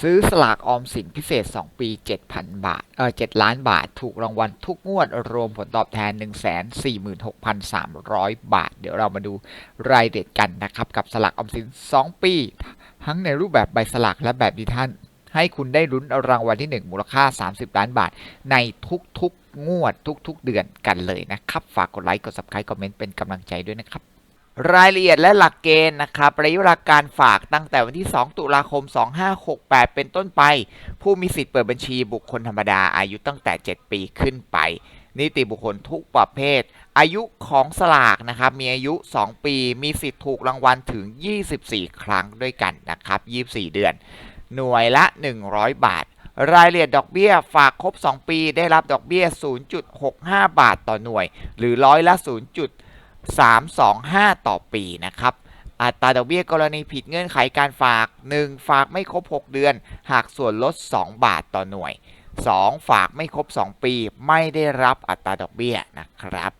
ซื้อสลากออมสินพิเศษ 2 ปี 7,000 บาท เออ7ล้านบาท ถูกรางวัลทุกงวด รวมผลตอบแทน 146,300 บาท เดี๋ยวเรามาดูรายเด็ดกันนะครับ กับสลากออมสิน 2 ปี ทั้งในรูปแบบใบสลากและแบบดิท่านให้คุณได้ลุ้นรางวัลที่ 1 มูลค่า 30 ล้านบาท ในทุกๆงวดทุกๆเดือนกันเลยนะครับ ฝากกดไลค์ กด subscribe คอมเมนต์เป็นกำลังใจด้วยนะครับ รายละเอียดและหลักเกณฑ์นะครับระยะเวลาการฝากตั้งแต่วันที่ 2 ตุลาคม 2568 เป็นต้นไป ผู้มีสิทธิ์เปิดบัญชีบุคคลธรรมดาอายุตั้งแต่ 7 ปีขึ้นไป นิติบุคคลทุกประเภท อายุของสลากนะครับมีอายุ 2 ปี มีสิทธิ์ถูกรางวัลถึง 24 ครั้งด้วยกันนะครับ 24 เดือน หน่วยละ 100 บาท รายละเอียดดอกเบี้ยฝากครบ 2 ปี ได้รับดอกเบี้ย 0.65 บาทต่อหน่วย หรือร้อยละ 0. 325 ต่อปีนะครับอัตราดอกเบี้ยกรณีผิดเงื่อนไขการฝาก 1. ฝากไม่ครบ 6 เดือน หากส่วนลด 2 บาทต่อหน่วย 2. ฝากไม่ครบ 2 ปี ไม่ได้รับอัตราดอกเบี้ยนะครับ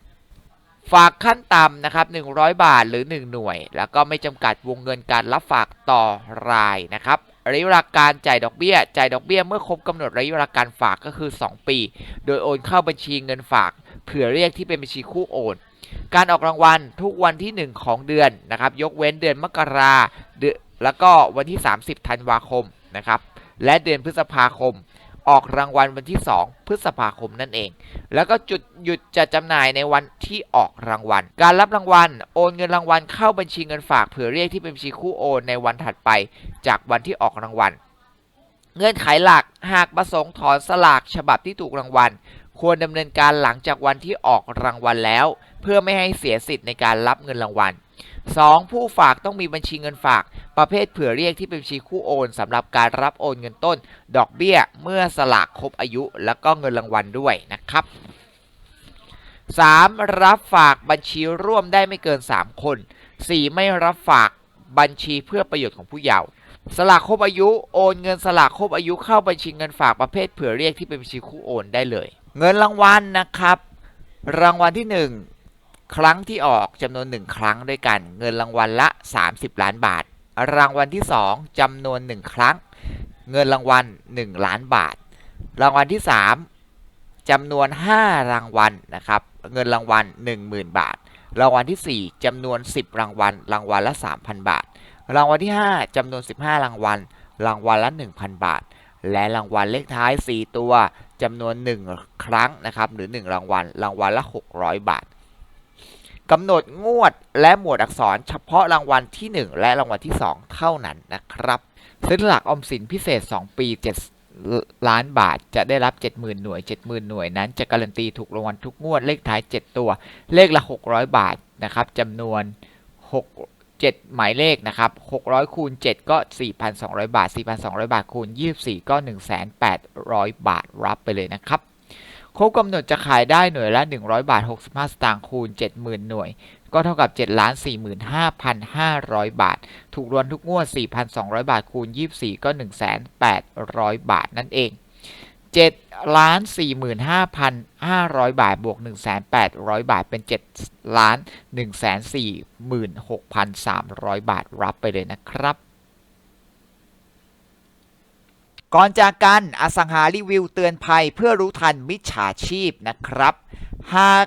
ฝากขั้นต่ำนะครับ 100 บาทหรือ 1 หน่วย แล้วก็ไม่จำกัดวงเงินการรับฝากต่อรายนะครับระยะเวลาการจ่ายดอกเบี้ย จ่ายดอกเบี้ยเมื่อครบกำหนดระยะเวลาการฝากก็คือ 2 ปี โดยโอนเข้าบัญชีเงินฝาก เผื่อเรียกที่เป็นบัญชีคู่โอน การออกรางวัลทุกวันที่ 1 ของเดือนนะครับ ยกเว้นเดือนมกราเดือนแล้วก็วันที่ 30 ธันวาคมนะครับ และเดือนพฤษภาคม ออกรางวัลวันที่ 2 พฤษภาคมนั่นเอง แล้วก็จุดหยุดจัดจำหน่ายในวันที่ออกรางวัล การรับรางวัล โอนเงินรางวัลเข้าบัญชีเงินฝากเผื่อเรียกที่เป็นบัญชีคู่โอนในวันถัดไป จากวันที่ออกรางวัล เงื่อนไขหลักหากประสงค์ถอนสลากฉบับที่ถูกรางวัล ควรดำเนินการหลังจากวันที่ออกรางวัลแล้ว พื่อไม่ให้เสียสิทธิ์ในการรับเงินรางวัล 2. ผู้ฝากต้องมีบัญชีเงินฝาก ประเภทเผื่อเรียกที่เป็นบัญชีคู่โอนสำหรับการรับโอนเงินต้น ดอกเบี้ยเมื่อสลากครบอายุ แล้วก็เงินรางวัลด้วยนะครับ 3. รับฝากบัญชีร่วมได้ไม่เกิน 3 คน 4. ไม่รับฝากบัญชีเพื่อประโยชน์ของผู้เยาว์สลากครบอายุโอนเงินสลากครบอายุเข้าบัญชีเงินฝากประเภทเผื่อเรียกที่เป็นบัญชีคู่โอนได้เลย เงินรางวัลนะครับ รางวัลที่ 1 ครั้งที่ออกจำนวน 1 ครั้งด้วยกัน เงินรางวัลละ 30 ล้านบาท รางวัลที่ 2จำนวน 1 ครั้ง เงินรางวัล 1 ล้านบาท รางวัลที่ 3จำนวน 5 รางวัลนะครับ เงินรางวัล 10,000 บาท รางวัลที่ 4จำนวน 10 รางวัล รางวัลละ 3,000 บาท รางวัลที่ 5จำนวน 15 รางวัล รางวัลละ 1,000 บาท และรางวัลเลขท้าย 4 ตัวจำนวน 1 ครั้งนะครับ หรือ 1 รางวัล รางวัลละ 600 บาท กำหนดงวดและหมวดอักษรเฉพาะรางวัลที่ 1 และรางวัลที่ 2 เท่านั้นนะครับซื้อหลักออมสินพิเศษ 2 ปี 7 ล้านบาทจะได้รับ 70,000 หน่วย 70,000 หน่วยนั้นจะการันตีถูกรางวัลทุกงวดเลขท้าย 7 ตัว เลขละ 600 บาทนะครับจำนวน 6 7 หมายเลขนะครับ 600 คูณ 7 ก็ 4,200 บาท 4,200 บาทคูณ 24 ก็ 1,800 บาทรับไปเลยนะครับ ครบกำหนดจะขายได้หน่วยละ 100 บาท 65 สตางค์คูณ 70,000 หน่วย ก็เท่ากับ 7 45,500 บาท ถูกรวนทุกงวด 4,200 บาทคูณ 24 ก็ 1,800 บาทนั่นเอง 7 ล้าน 45,500 บาท บวก 1,800 บาท เป็น 7 ล้าน 146,300 บาท รับไปเลยนะครับ ก่อนจากกันอสังหารีวิวเตือนภัยเพื่อรู้ทันมิจฉาชีพนะครับ หาก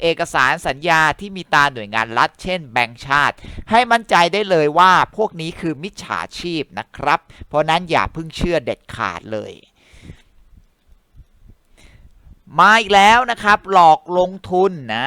เอกสารสัญญาที่มีตาหน่วยงานรัฐ เช่นแบงก์ชาติ ให้มั่นใจได้เลยว่าพวกนี้คือมิจฉาชีพนะครับ เพราะนั้นอย่าเพิ่งเชื่อเด็ดขาดเลยมาอีกแล้วนะครับ หลอกลงทุนนะ